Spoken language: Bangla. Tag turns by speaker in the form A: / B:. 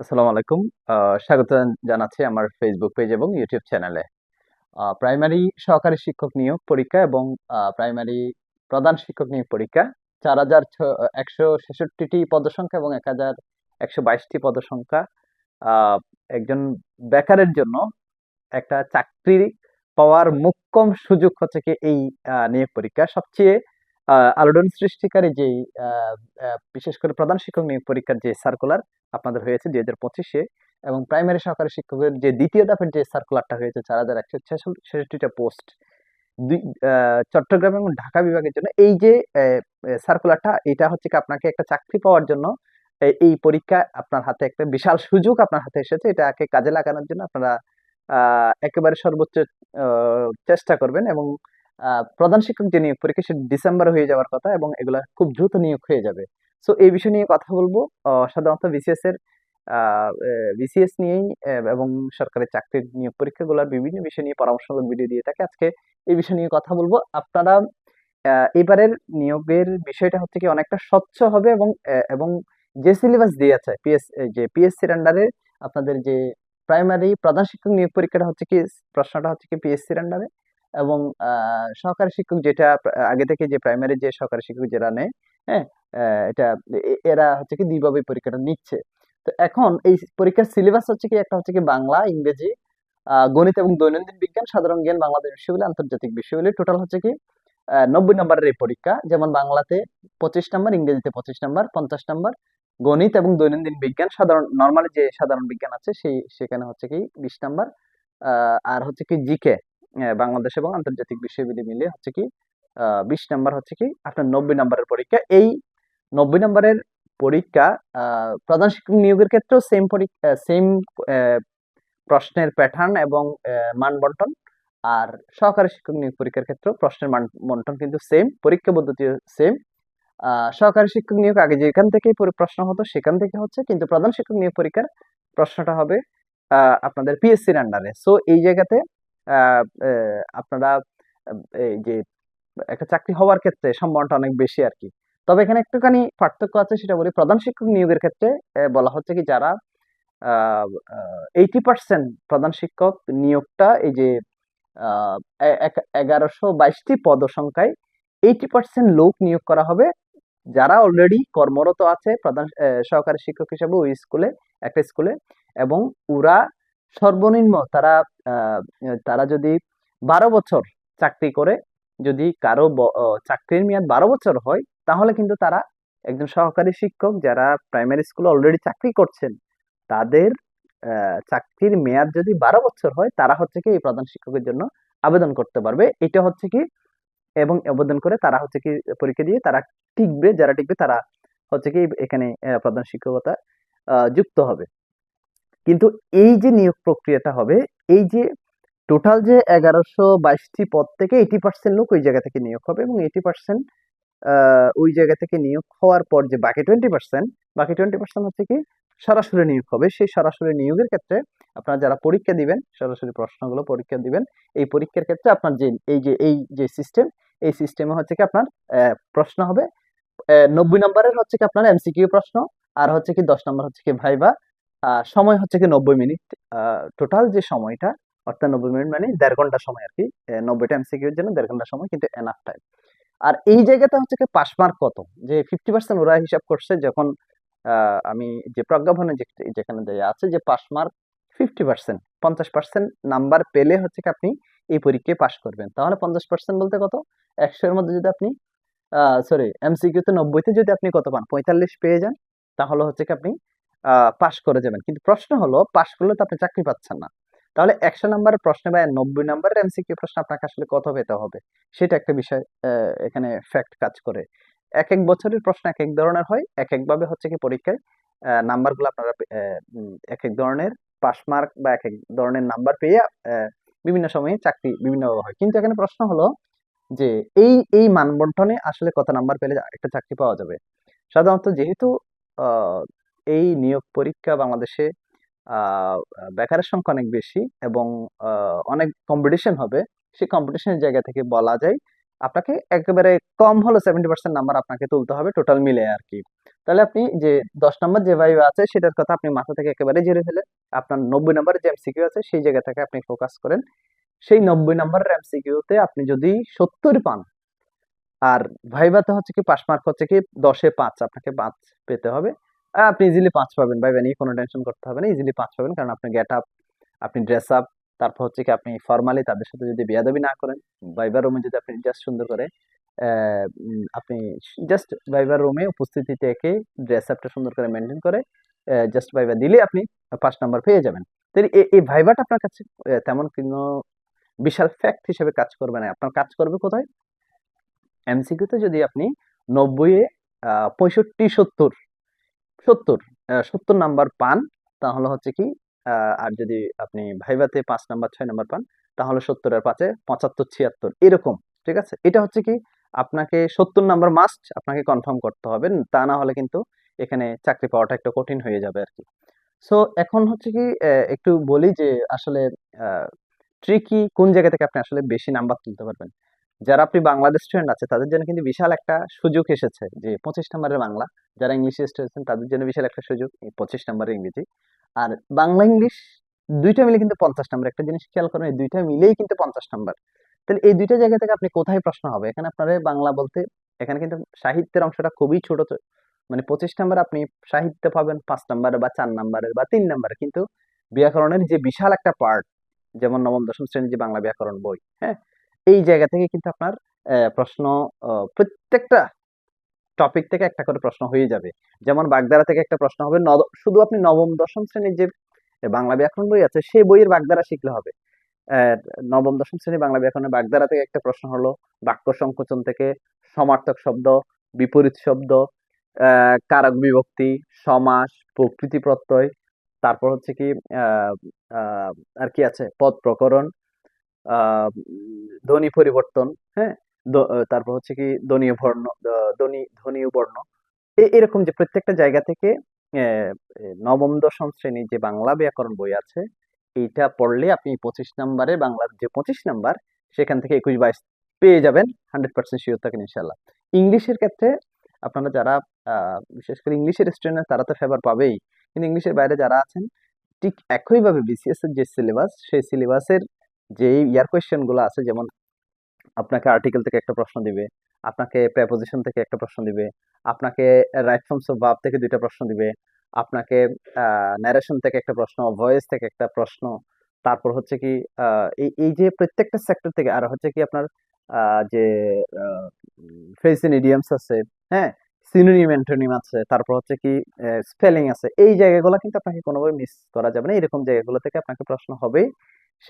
A: আসসালামু আলাইকুম। স্বাগত জানাচ্ছি আমার ফেসবুক পেজ এবং ইউটিউব চ্যানেলে প্রাইমারি সহকারী শিক্ষক নিয়োগ পরীক্ষা এবং প্রাইমারি প্রধান শিক্ষক নিয়োগ পরীক্ষা। চার হাজার একশো ছেষট্টিটি পদসংখ্যা এবং এক হাজার একশো বাইশটি পদসংখ্যা। একজন বেকারের জন্য একটা চাকরি পাওয়ার মোক্ষম সুযোগ হচ্ছে কি এই নিয়োগ পরীক্ষা। সবচেয়ে আলোড়ন সৃষ্টিকারী যেই বিশেষ করে প্রধান শিক্ষক নিয়োগ পরীক্ষার যে সার্কুলার আপনাদের হয়েছে দুই হাজার পঁচিশে এবং প্রাইমারি সহকারী শিক্ষকের যে দ্বিতীয় ধাপের যে সার্কুলারটা হয়েছে চার হাজার একশো ছেষট্টিটা পোস্ট দুই চট্টগ্রাম এবং ঢাকা বিভাগের জন্য এই যে সার্কুলারটা এটা হচ্ছে কি আপনাকে একটা চাকরি পাওয়ার জন্য এই পরীক্ষা আপনার হাতে একটা বিশাল সুযোগ আপনার হাতে এসেছে। এটাকে কাজে লাগানোর জন্য আপনারা একেবারে সর্বোচ্চ চেষ্টা করবেন এবং প্রধান শিক্ষক যে নিয়োগ পরীক্ষা, সেটা ডিসেম্বর হয়ে যাওয়ার কথা এবং এগুলা খুব দ্রুত নিয়োগ হয়ে যাবে। সো এই বিষয় নিয়ে কথা বলব। সাধারণত বিসিএস এর বিসিএস নিয়েই এবং সরকারি চাকরির নিয়োগ পরীক্ষাগুলোর বিভিন্ন বিষয় নিয়ে পরামর্শমূলক ভিডিও দিয়ে থাকে। আজকে এই বিষয় নিয়ে কথা বলব। আপনারা এবারের নিয়োগের বিষয়টা হচ্ছে কি অনেকটা স্বচ্ছ হবে এবং এবং যে সিলেবাস দিয়েছে পিএস যে পিএসসির আন্ডারে আপনাদের যে প্রাইমারি প্রধান শিক্ষক নিয়োগ পরীক্ষাটা হচ্ছে কি, প্রশ্নটা হচ্ছে কি পিএসসির আন্ডারে এবং সহকারী শিক্ষক যেটা আগে থেকে যে প্রাইমারি যে সহকারী শিক্ষক যারা নেয় হ্যাঁ এটা এরা হচ্ছে কি দুইভাবে পরীক্ষাটা নিচ্ছে। তো এখন এই পরীক্ষার সিলেবাস হচ্ছে কি একটা হচ্ছে কি বাংলা, ইংরেজি গণিত এবং দৈনন্দিন বিজ্ঞান, সাধারণ জ্ঞান, বাংলাদেশ বিশ্ববিদ্যালয়, আন্তর্জাতিক বিশ্ববিদ্যালয়। টোটাল হচ্ছে কি নব্বই নম্বরের এই পরীক্ষা। যেমন বাংলাতে পঁচিশ নম্বর, ইংরেজিতে পঁচিশ নম্বর, পঞ্চাশ নম্বর। গণিত এবং দৈনন্দিন বিজ্ঞান, সাধারণ নর্মালি যে সাধারণ বিজ্ঞান আছে, সেই, সেখানে হচ্ছে কি বিশ নম্বর। আর হচ্ছে কি জিকে। বাংলাদেশ এবং আন্তর্জাতিক বিষয়গুলি মিলে হচ্ছে কি বিশ নম্বর হচ্ছে কি আপনার নব্বই নম্বরের পরীক্ষা। এই নব্বই নম্বরের পরীক্ষা প্রধান শিক্ষক নিয়োগের ক্ষেত্রেও সেম পরীক্ষা সেম প্রশ্নের প্যাটার্ন এবং মান বন্টন আর সহকারী শিক্ষক নিয়োগ পরীক্ষার ক্ষেত্রেও প্রশ্নের মান বন্টন কিন্তু সেম পরীক্ষা পদ্ধতি সেম সহকারী শিক্ষক নিয়োগ আগে যেখান থেকে প্রশ্ন হতো সেখান থেকে হচ্ছে কিন্তু প্রধান শিক্ষক নিয়োগ পরীক্ষার প্রশ্নটা হবে আপনাদের পিএসসির আন্ডারে সো এই জায়গাতে আপনারা এই যে একটা চাকরি হওয়ার ক্ষেত্রে সম্ভাবনাটা অনেক বেশি আর কি। তবে এখানে একটুখানি পার্থক্য আছে, সেটা বলি। প্রধান শিক্ষক নিয়োগের ক্ষেত্রে বলা হচ্ছে কি যারা এইটি পার্সেন্ট প্রধান শিক্ষক নিয়োগটা এই যে এগারোশো বাইশটি পদ সংখ্যায় এইটি পার্সেন্ট লোক নিয়োগ করা হবে। যারা অলরেডি কর্মরত আছে, প্রধান সহকারী শিক্ষক হিসেবে ওই স্কুলে, একটা স্কুলে, এবং ওরা সর্বনিম্ন তারা তারা যদি বারো বছর চাকরি করে, যদি কারও চাকরির মেয়াদ বারো বছর হয়, তাহলে কিন্তু তারা একজন সহকারী শিক্ষক যারা প্রাইমারি স্কুলে অলরেডি চাকরি করছেন, তাদের চাকরির মেয়াদ যদি বারো বছর হয়, তারা হচ্ছে কি এই প্রধান শিক্ষকের জন্য আবেদন করতে পারবে। এটা হচ্ছে কি, এবং আবেদন করে তারা হচ্ছে কি পরীক্ষা দিয়ে তারা টিকবে, যারা টিকবে তারা হচ্ছে কি এখানে প্রধান শিক্ষকতা যুক্ত হবে। কিন্তু এই যে নিয়োগ প্রক্রিয়াটা হবে, এই যে টোটাল যে এগারোশো বাইশটি পদ থেকে এইটি পার্সেন্ট লোক ওই জায়গা থেকে নিয়োগ হবে এবং এইটি পার্সেন্ট ওই জায়গা থেকে নিয়োগ হওয়ার পর যে বাকি টোয়েন্টি পার্সেন্ট বাকি টোয়েন্টি পার্সেন্ট হচ্ছে কি সরাসরি নিয়োগ হবে। সেই সরাসরি নিয়োগের ক্ষেত্রে আপনারা যারা পরীক্ষা দিবেন, সরাসরি প্রশ্নগুলো পরীক্ষা দিবেন, এই পরীক্ষার ক্ষেত্রে আপনার যে, এই যে এই যে সিস্টেম এই সিস্টেমে হচ্ছে কি আপনার প্রশ্ন হবে। নব্বই নম্বরের হচ্ছে কি আপনার এমসিকিউ প্রশ্ন, আর হচ্ছে কি দশ নম্বর হচ্ছে কি ভাইবা সময় হচ্ছে কি নব্বই মিনিট। টোটাল যে সময়টা, অর্থাৎ নব্বই মিনিট মানে দেড় ঘণ্টা সময় আর কি। নব্বইটা এমসিকিউর জন্য দেড় ঘণ্টা সময় কিন্তু এনাফ টাইম আর এই জায়গাতে হচ্ছে কি পাস মার্ক কত? যে ফিফটি পার্সেন্ট ওরা হিসাব করছে যখন আমি যে প্রজ্ঞাপনে যেখানে দেয়া আছে যে পাস মার্ক ফিফটি পার্সেন্ট পঞ্চাশ পার্সেন্ট নাম্বার পেলে হচ্ছে কি আপনি এই পরীক্ষায় পাস করবেন। তাহলে পঞ্চাশ পার্সেন্ট বলতে কত? একশো এর মধ্যে যদি আপনি সরি এমসিকিউ তে নব্বইতে যদি আপনি কত পান? পঁয়তাল্লিশ পেয়ে যান, তাহলে হচ্ছে কি আপনি পাস করে যাবেন। কিন্তু প্রশ্ন হলো পাস করলে তো আপনি চাকরি পাচ্ছেন না। তাহলে একশো নাম্বারের প্রশ্নে বা নব্বই নাম্বারের এমসিকিউ প্রশ্ন আপনাকে আসলে কত পেতে হবে? সেটা একটা বিষয় এখানে ফ্যাক্ট কাজ করে। এক এক বছরের প্রশ্ন এক এক ধরনের হয়। এক একভাবে হচ্ছে কি পরীক্ষায় নাম্বারগুলো আপনারা এক এক ধরনের পাস মার্ক বা এক এক ধরনের নাম্বার পেয়ে বিভিন্ন সময়ে চাকরি বিভিন্নভাবে হয়। কিন্তু এখানে প্রশ্ন হলো যে, এই এই মানবন্টনে আসলে কত নাম্বার পেলে একটা চাকরি পাওয়া যাবে? সাধারণত যেহেতু এই নিয়োগ পরীক্ষা বাংলাদেশে বেকারের সংখ্যা অনেক বেশি এবং অনেক কম্পিটিশন হবে। সেই কম্পিটিশনের জায়গা থেকে বলা যায়, আপনাকে একেবারে কম হলো সেভেন্টি পার্সেন্ট নাম্বার আপনাকে তুলতে হবে টোটাল মিলে আর কি। তাহলে আপনি যে দশ নম্বর যে ভাইবা আছে, সেটার কথা আপনি মাথা থেকে একেবারে ঝেড়ে ফেলেন আপনার নব্বই নম্বরের যে এমসিকিউ আছে, সেই জায়গা থেকে আপনি ফোকাস করেন। সেই নব্বই নম্বরের এমসিকিউতে আপনি যদি সত্তর পান, আর ভাইভাতে হচ্ছে কি পাস মার্ক হচ্ছে কি, দশে পাঁচ আপনাকে পাঁচ পেতে হবে। আপনি ইজিলি পাঁচ পাবেন। ভাইবা নিয়ে কোনো টেনশন করতে হবে না ইজিলি পাঁচ পাবেন। কারণ আপনি গেট আপ আপনি ড্রেস আপ তারপর হচ্ছে কি আপনি ফর্মালি তাদের সাথে যদি বিয়াদবি না করেন ভাইবার রুমে যদি আপনি জাস্ট সুন্দর করে আপনি জাস্ট ভাইবার রুমে উপস্থিতি থেকে ড্রেস আপটা সুন্দর করে মেনটেন করে জাস্ট ভাইবা দিলে আপনি পাঁচ নাম্বার পেয়ে যাবেন। এ- এই ভাইবাটা আপনার কাছে তেমন কোনো বিশাল ফ্যাক্ট হিসেবে কাজ করবে না। আপনার কাজ করবে কোথায়? এমসিকিউতে যদি আপনি নব্বইয়ে পঁয়ষট্টি, সত্তর সত্তর সত্তর নাম্বার পান, তাহলে হচ্ছে কি আর যদি আপনি ভাইভাতে পাঁচ নাম্বার, ছয় নাম্বার পান, তাহলে সত্তর আর পাঁচে পঁচাত্তর, ছিয়াত্তর, এরকম, ঠিক আছে? এটা হচ্ছে কি, আপনাকে সত্তর নাম্বার মাস্ট আপনাকে কনফার্ম করতে হবে, তা না হলে কিন্তু এখানে চাকরি পাওয়াটা একটু কঠিন হয়ে যাবে আর কি। সো এখন হচ্ছে কি একটু বলি যে আসলে ট্রিকি কোন জায়গা থেকে আপনি আসলে বেশি নাম্বার তুলতে পারবেন। যারা আপনি বাংলাদেশ স্টুডেন্ট আছে, তাদের জন্য কিন্তু বিশাল একটা সুযোগ এসেছে যে পঁচিশ নম্বরের বাংলা। যারা ইংলিশে স্টুডেন্ট তাদের জন্য বিশাল একটা সুযোগ এই পঁচিশ নম্বরের ইংরেজি। আর বাংলা ইংলিশ দুইটা মিলে কিন্তু পঞ্চাশ নাম্বার। একটা জিনিস খেয়াল করেন, এই দুইটা মিলেই কিন্তু পঞ্চাশ নাম্বার। তাহলে এই দুইটা জায়গা থেকে আপনি কোথায় প্রশ্ন হবে? এখানে আপনার বাংলা বলতে, এখানে কিন্তু সাহিত্যের অংশটা খুবই ছোট মানে পঁচিশ নাম্বার আপনি সাহিত্য পাবেন পাঁচ নাম্বারে বা চার নাম্বারের বা তিন নাম্বারে। কিন্তু ব্যাকরণের যে বিশাল একটা পার্ট যেমন নবম, দশম শ্রেণির যে বাংলা ব্যাকরণ বই হ্যাঁ? এই জায়গা থেকে কিন্তু আপনার প্রশ্ন প্রত্যেকটা টপিক থেকে একটা করে প্রশ্ন হয়ে যাবে। যেমন বাগধারা থেকে একটা প্রশ্ন হবে শুধু আপনি নবম, দশম শ্রেণির যে বাংলা ব্যাকরণ বই আছে সেই বইয়ের বাগধারা শিখলে হবে। নবম, দশম শ্রেণি বাংলা ব্যাকরণের বাগধারা থেকে একটা প্রশ্ন হলো, বাক্য সংকোচন থেকে সমার্থক শব্দ, বিপরীত শব্দ কারক বিভক্তি, সমাস, প্রকৃতি প্রত্যয়, তারপর হচ্ছে কি আর কি আছে, পদ প্রকরণ ধ্বনি পরিবর্তন হ্যাঁ? তারপর হচ্ছে কি ধ্বনীয় বর্ণ ধ্বনি ধ্বনীয় বর্ণ। এরকম যে প্রত্যেকটা জায়গা থেকে নবম, দশম শ্রেণির যে বাংলা ব্যাকরণ বই আছে, এইটা পড়লে আপনি পঁচিশ নাম্বারে বাংলার যে পঁচিশ নাম্বার, সেখান থেকে একুশ বাইশ পেয়ে যাবেন, হান্ড্রেড পার্সেন্ট শিওর থাকেন ইনশাল্লাহ ইংলিশের ক্ষেত্রে আপনারা যারা বিশেষ করে ইংলিশের স্টুডেন্ট তারা তো ফেভার পাবেই। কিন্তু ইংলিশের বাইরে যারা আছেন, ঠিক একইভাবে বিসিএস এর যে সিলেবাস সেই সিলেবাসের যে ইয়ার কোয়েশ্চেনগুলো আছে, যেমন আপনাকে আর্টিকেল থেকে একটা প্রশ্ন দিবে, আপনাকে প্রেপোজিশন থেকে একটা প্রশ্ন দিবে, আপনাকে রাইট ফর্মস অফ ভার্ব থেকে দুইটা প্রশ্ন দিবে, আপনাকে ন্যারেশন থেকে একটা প্রশ্ন ভয়েস থেকে একটা প্রশ্ন, তারপর হচ্ছে কি এই এই যে প্রত্যেকটা সেক্টর থেকে, আর হচ্ছে কি আপনার যে ফ্রেজ এন্ড ইডিয়ামস আছে হ্যাঁ সিনোনিম অ্যান্টোনিম আছে, তারপর হচ্ছে কি স্পেলিং আছে, এই জায়গাগুলো কিন্তু আপনাকে কোনোভাবে মিস করা যাবে না, এরকম জায়গাগুলো থেকে আপনাকে প্রশ্ন হবে